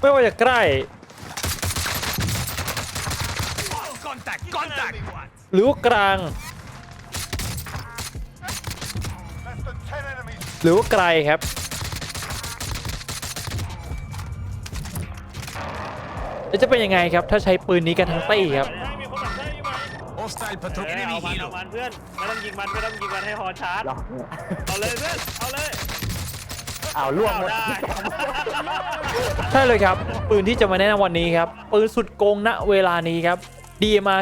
ไม่ว่าจะใกล้ Contact! Contact! หรือว่ากลาง Less than 10 enemies หรือว่าไกลครับ แล้วจะเป็นยังไงครับ ถ้าใช้ปืนนี้กันทั้งตี้ครับ ให้มีคนหลังใช่ไหม Hostile patrol เออ enemy เอามัน hero. เอามันเพื่อนไม่ต้องยิงมันไม่ต้องยิงมันให้ฮอชาร์จ เอาเลยเพื่อนเอาเลย เอาล่วงหมด ได้ใช่เลยครับ ปืนที่จะมาแนะนำวันนี้ครับ ปืนสุดโกงณเวลานี้ครับ DMR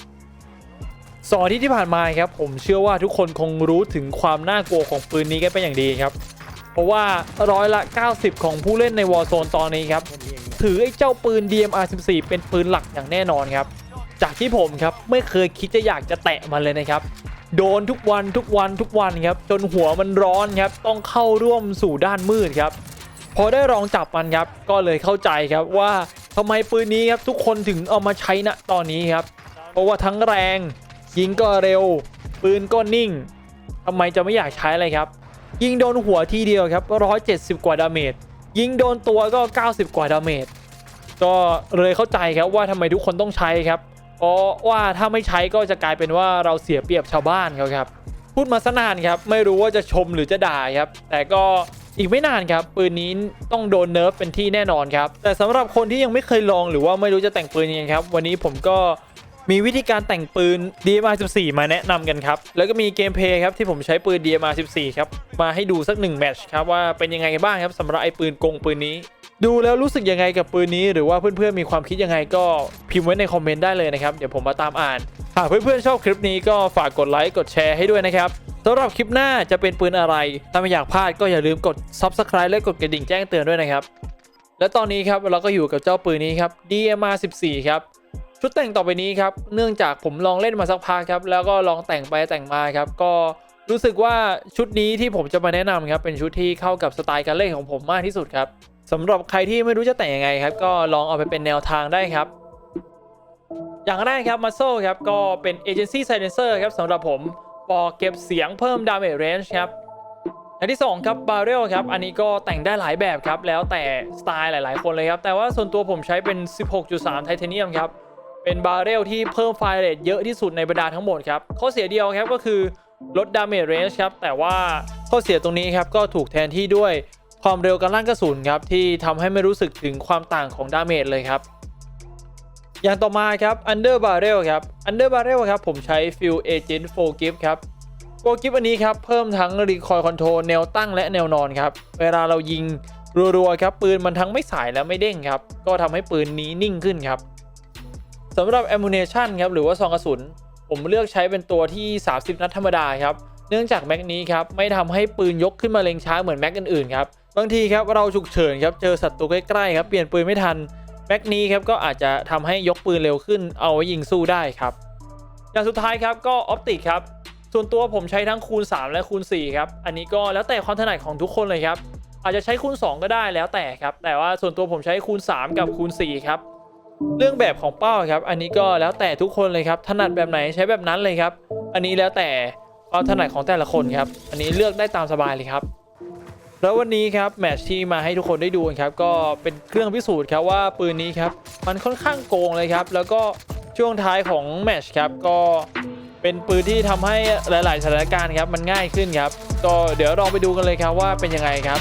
14สองอาที่ที่ผ่านมาครับ ผมเชื่อว่าทุกคนคงรู้ถึงความน่ากลัวของปืนนี้กันเป็นอย่างดีครับ เพราะว่าร้อยละ 90 ของผู้เล่นใน Warzone ตอนนี้ครับ ถือไอ้เจ้าปืน DMR 14เป็นปืนหลักอย่างแน่นอนครับ จากที่ผมครับไม่เคยคิดจะอยากจะแตะมันเลยนะครับ โดนทุกวันทุกวันทุกวันครับจนหัวมันร้อนครับต้องเข้าร่วมสู่ด้านมืดครับพอได้ลองจับมันครับก็เลยเข้าใจครับว่าทำไมปืนนี้ครับทุกคนถึงเอามาใช้ณตอนนี้ครับ เพราะว่าทั้งแรงยิงก็เร็ว ปืนก็นิ่งทำไมจะไม่อยากใช้เลยครับ ยิงโดนหัวทีเดียวครับ170กว่าดาเมจยิงโดนตัวก็ 90 กว่าดาเมจก็เลยเข้าใจครับว่าทำไมทุกคนต้องใช้ครับ เพราะว่าถ้าไม่ใช้ก็จะกลายเป็นว่าเราเสียเปรียบชาวบ้านเขาครับ พูดมาสนานครับ ไม่รู้ว่าจะชมหรือจะด่าครับ แต่ก็อีกไม่นานครับ ปืนนี้ต้องโดนเนิร์ฟเป็นที่แน่นอนครับ แต่สำหรับคนที่ยังไม่เคยลองหรือว่าไม่รู้จะแต่งปืนยังไงครับ วันนี้ผมก็มีวิธีการแต่งปืน DMR 14 มาแนะนำกันครับ แล้วก็มีเกมเพลย์ครับที่ผมใช้ปืน DMR 14 ครับ มาให้ดูสักหนึ่งแมตช์ครับว่าเป็นยังไงบ้างครับสำหรับไอ้ปืนกงปืนนี้ ดูแล้วรู้สึกยังไงกับปืนนี้ หรือว่าเพื่อนๆมีความคิดยังไงก็พิมพ์ไว้ในคอมเมนต์ได้เลยนะครับ เดี๋ยวผมมาตามอ่าน หากเพื่อนๆชอบคลิปนี้ก็ฝากกดไลค์กดแชร์ให้ด้วยนะครับสำหรับคลิปหน้าจะเป็นปืนอะไร ถ้าไม่อยากพลาดก็อย่าลืมกด Subscribe และกดกระดิ่งแจ้งเตือนด้วยนะครับ และตอนนี้ครับเราก็อยู่กับเจ้าปืนนี้ครับ DMR 14ครับชุดแต่งต่อไปนี้ครับ เนื่องจากผมลองเล่นมาสักพักครับ แล้วก็ลองแต่งไปแต่งมาครับ ก็รู้สึกว่าชุดนี้ที่ผมจะมาแนะนำครับ เป็นชุดที่เข้ากับสไตล์การเล่นของผมมากที่สุดครับ สำหรับใครที่ไม่รู้จะแต่งยังไงครับ ก็ลองเอาไปเป็นแนวทางได้ครับ อย่างแรกครับมาโซครับก็เป็น Agency Silencer ครับสำหรับผมบอกเก็บเสียงเพิ่ม Damage Range ครับอย่างที่ 2 ครับ Barrel ครับ อันนี้ก็แต่งได้หลายแบบครับ แล้วแต่สไตล์หลาย ๆ คนเลยครับ แต่ว่าส่วนตัวผมใช้เป็น 16.3 ไทเทเนียมครับ เป็นบาร์เรลที่เพิ่มไฟเรทเยอะที่สุดในบรรดาทั้งหมดครับ ข้อเสียเดียวครับก็คือลดดาเมจเรนจ์ครับ แต่ว่าข้อเสียตรงนี้ครับ ก็ถูกแทนที่ด้วย ความเร็วการลั่นกระสุนครับที่ทำให้ไม่รู้สึกถึงความต่างของดาเมจเลยครับ อย่างต่อมาครับ Under Barrel ครับ Under Barrel ครับผมใช้ Fuel Agent 4 g i f ครับ4 Gift อันนี้ครับเพิ่มทั้ง Recoil Control แนวตั้งและแนวนอนครับเวลาเรายิงรัวๆครับปืนมันทั้งไม่สายและไม่เด้งครับก็ทำให้ปืนนี้นิ่งขึ้นครับสำหรับ ammunition ครับหรือว่าซองกระสุน ผมเลือกใช้เป็นตัวที่ 30 นัดธรรมดาครับเนื่องจากแม็กนี้ครับไม่ทำให้ปืนยกขึ้นมาเล็งช้าเหมือนแม็กอื่นๆครับ บางทีครับเราฉุกเฉินครับเจอศัตรูใกล้ๆครับเปลี่ยนปืนไม่ทันแม็กนี้ครับก็อาจจะทำให้ยกปืนเร็วขึ้นเอาไว้ยิงสู้ได้ครับ อย่างสุดท้ายครับก็ออปติกครับส่วนตัวผมใช้ทั้งคูณ 3 และคูณ4ครับอันนี้ก็แล้วแต่ความถนัดของทุกคนเลยครับอาจจะใช้คูณ 2 ก็ได้แล้วแต่ครับ แต่ว่าส่วนตัวผมใช้คูณ 3 กับคูณ4ครับเรื่องแบบของเป้าครับ อันนี้ก็แล้วแต่ทุกคนเลยครับถนัดแบบไหนใช้แบบนั้นเลยครับ อันนี้แล้วแต่ความถนัดของแต่ละคนครับ อันนี้เลือกได้ตามสบายเลยครับ แล้ววันนี้ครับแมชที่มาให้ทุกคนได้ดูครับก็เป็นเครื่องพิสูจน์ครับว่าปืนนี้ครับมันค่อนข้างโกงเลยครับแล้วก็ช่วงท้ายของแมชครับก็เป็นปืนที่ทำให้หลาย ๆ สถานการณ์ครับมันง่ายขึ้นครับก็เดี๋ยวลองไปดูกันเลยครับว่าเป็นยังไงครับ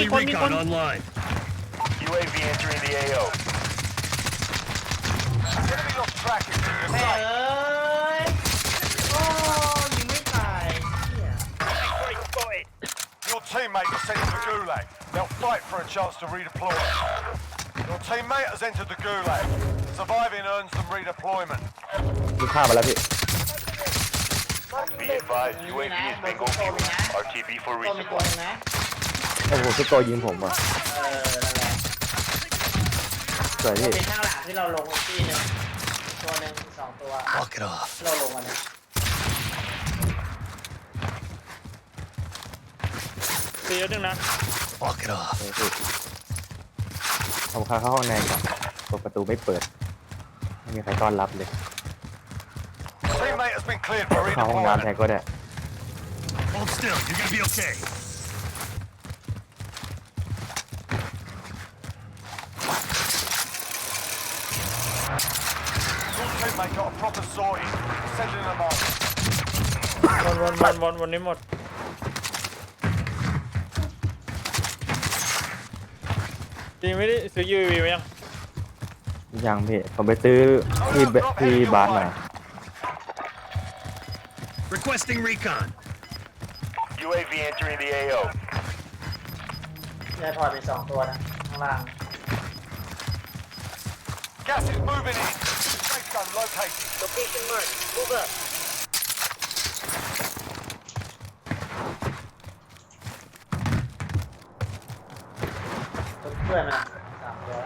Enemy คนมีคน recon online. UAV entering the AO Enemy lost track of your แม่ sight เอ้ยโอ้ยิงไม่ตายเหี้ย Your teammate is sent to the gulag They'll fight for a chance to redeploy Your teammate has entered the gulag Surviving earns them redeployment มีข้าวมาแล้วพี่ Be advised UAV is bingo fuel RTB for ตั โอ้โหทุกตัวยิงผมอะเออนั่นแหละสวยตัวพี่เป็นข้างหลังที่เราลงที่หนึ่งตัวหนึ่งสองตัว Walk it off. ที่เราลงกันนะตีนิดนึงนะ Walk it off. เออพี่ผมเข้าเข้าห้องในก่อนเปิดประตูไม่เปิด ไม่มีใครต้อนรับเลย Teammate has been cleared for เข้าห้องน้ำแทน redeployment. ก็ได้ Hold still. You're gonna be okay. Teammate got a proper sorting. Sending them on. วนวนวนวนวนนี้หมด จริงไม่ได้ซื้อยูวีไหมยังยังพี่ผมไปซื้อที่เบที่บาร์มา Requesting recon. UAV entering the AO. แย่ถอดไปสองตัวนะข้างล่าง Gas is moving in. Safe zone located. Location marked. Move up. เพื่อนมันอะสามตัว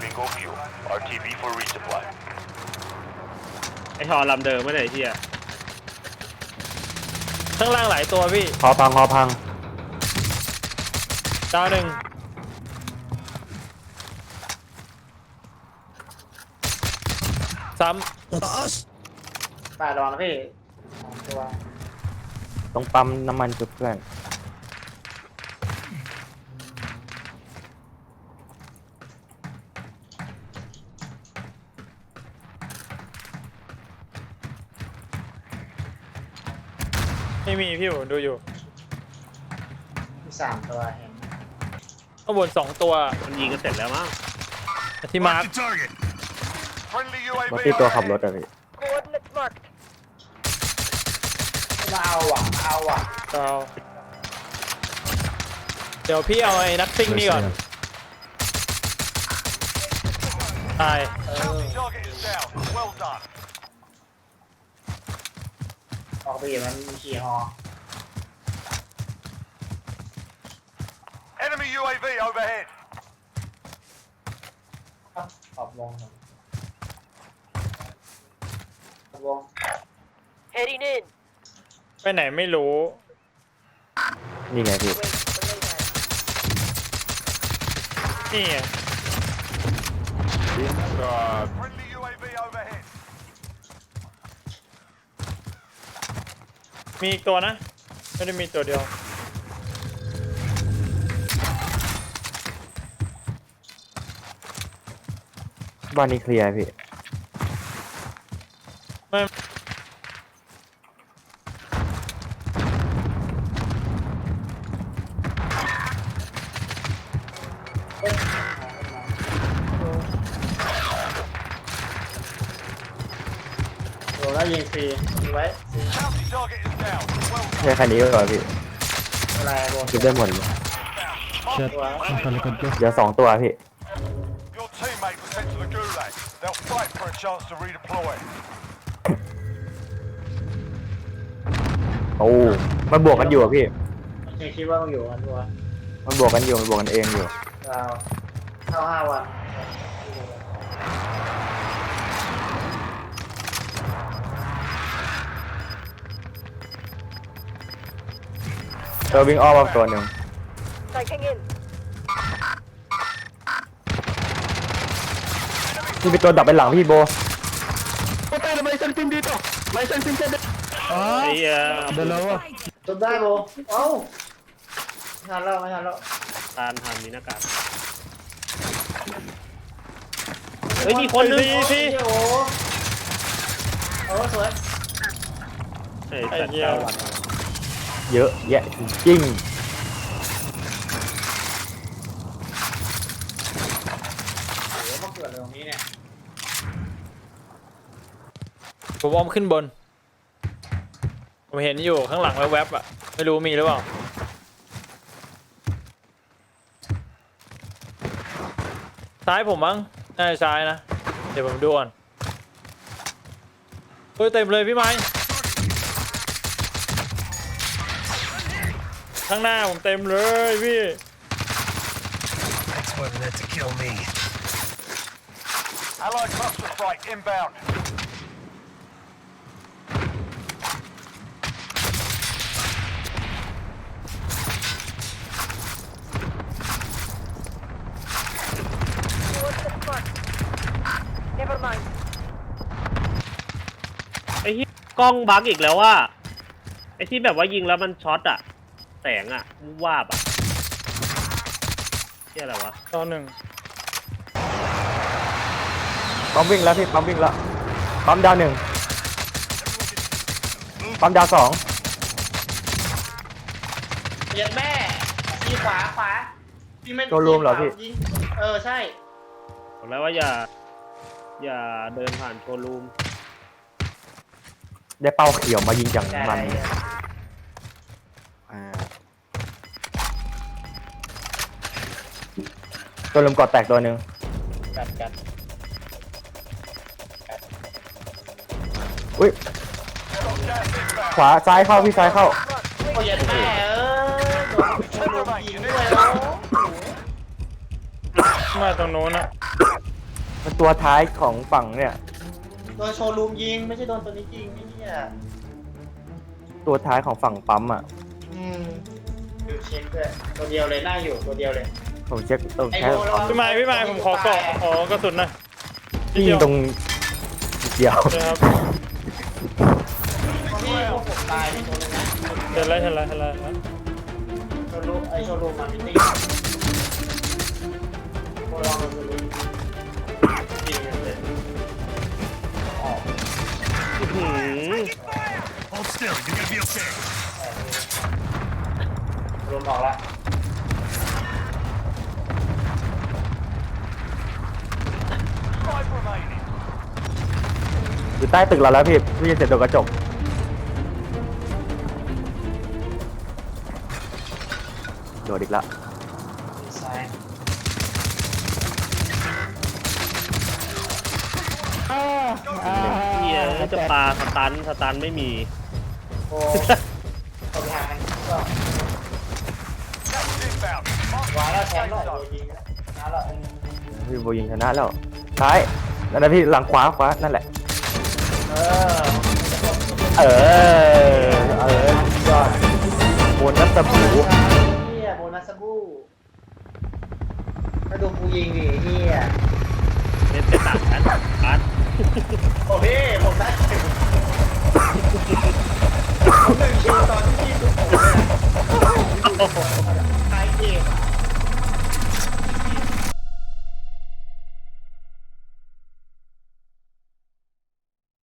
Bingo fuel. RTB for resupply. ไอฮอลำเดิมไม่ได้ไอ้เฮียข้างล่างหลายตัวพี่ หอพังหอพังดาวหนึ่ง ซ้ Us. ป่าดองนะพี่สองตัวต้องปั๊มน้ำมันจุดเพื่อนำไม่มีพี่ผมดูอยู่ มีสามตัวเห็นข้างบนสองตัวมันยิงกันเสร็จแล้วมั้งที่มาร์ค Mark the target. Friendly รถ UAV ที่ตัวขับรถ overhead. อะพี่ Coordinates marked. มาเอาอะมาเอาอะดาวเดี๋ยวพี่เอาไอ้นักซิ่งนี่ก่อน ตาย Bounty target is down. Well done. ออกไปอีกมันมีขี่ฮอ Enemy UAV overhead. ครับขอบวงครับขอบ วง Heading in. ไปไหนไม่รู้ นี่ไงพี่ Wait for layback. นี่ไง Friendly UAV overhead. มีอีกตัวนะ ไม่ได้มีตัวเดียว บ้านนี้เคลียร์พี่ไม่ โดนแล้วยิงฟรียิงไว้ฟรี Bounty target is down. Well ใช่คันนี้ก็ก่อนพี่อะไรโดนคิดได้หมดเลย done. ตัวเดี๋ยวสองตัวพี่ Your teammate was sent to the gulag. They'll fight for a chance to redeploy. โอ้มันบวกกันอยู่อะพี่ยังคิดว่ามึงอยู่กันตัวมันบวกกันอยู่ มันบวกกันเองอยู่ เราเข้าห้าวันเออวิ่งอ้อมมาตัวหนึ่ง Taking in. ที่เป็นตัวดับไปหลังพี่โบ ไอ้เหี้ยจบได้โบเอ้าไม่ทันแล้วไม่ทันแล้วตานทันมีหน้ากากเฮ้ยมีคนนึงทีทีโอ้โหโอ้สวยไอ้สัตว์เจ้าวันเยอะแยะจริงเดี๋ยวมาเกิดตรงนี้เนี่ยผมวอมขึ้นบน ผมเห็นอยู่ข้างหลังแวบๆอะ ไม่รู้มีหรือเปล่า ซ้ายผมมั้งน่าจะซ้ายนะ เดี๋ยวผมดูก่อนเฮ้ยเต็มเลยพี่ไม้ข้างหน้าผมเต็มเลยพี่ Thanks for that to kill me. Allied cluster strike inbound. ไอ้ที่กล้องบั๊กอีกแล้วว่าไอ้ที่แบบว่ายิงแล้วมันช็อตอะแสงอะวูบวาบอะเที่ยอะไรวะตอนหนึ่งปั๊มวิ่งแล้วพี่ปั๊มวิ่งแล้วปั๊มดาวหนึ่งปั๊มดาวสองเหยียดแม่ทีขวาขวาพี่ม่โชว์รูมเหรอพี่ ยิงเออใช่บอกแล้วว่าอย่า อย่าเดินผ่านโชว์รูมได้เป้าเขียวมายิงอย่างได้มันได้อ่าตัวลมกอดแตกตัวหนึ่งกัดกัดอุ้ยขวาซ้ายเข้าพี่ซ้ายเข้า โอ้ยเหยียดแม่เออโดนโชว์รูมยิงด้วยโอ้มาตรงโน้นอะมัน ตัวท้ายของฝั่งเนี่ย โดนโชว์รูมยิงไม่ใช่โดนตัวนี้ยิงไอ้เหี้ยตัวท้ายของฝั่งปั๊มอะ อืมดูเช็คด้วยตัวเดียวเลยนั่งอยู่ตัวเดียวเลย ผมเช็คตรงไอ้แค่โบระวัง พี่ไม้พี่ไม้ผมขอเกาะขอกระสุนหน่อยที่ยิงตรงนิดเดียวนะครับพี่พวกผมตายในตัวนึงนะเห็นแล้วเห็นแล้วเห็นแล้วเห็นแล้วโชว์รูมไอ้โชว์รูมมามิติ้งโบลองโช Hold still. You're gonna be okay. รวมออกล้ว Five remaining. อยู่ใต้ตึกเราแล้วพี่พี่จะเสร็จโดนกระจก โดดอีกแล้ว ซ้าย เฮียจะปาสตันสตันไม่มี โอ้เอาไปหามันก็ Gas inbound. Mark วางแล้วแชม safe ป์แล้วโด zone. นยิงแล้วนะแล้วพี่โบยิงชนะแล้วซ้ายนั่นนะพี่หลังขวาขวานั่นแหละ เออเออเออยอดโบนัสบูเฮียโบนัสบูมาดูกูยิงดิเฮีย เล่นไปสามนัดนัดโอ้คผมได้หนึ่งคิวตอนที่พี่ดูผมเนี่ยใครเกอ่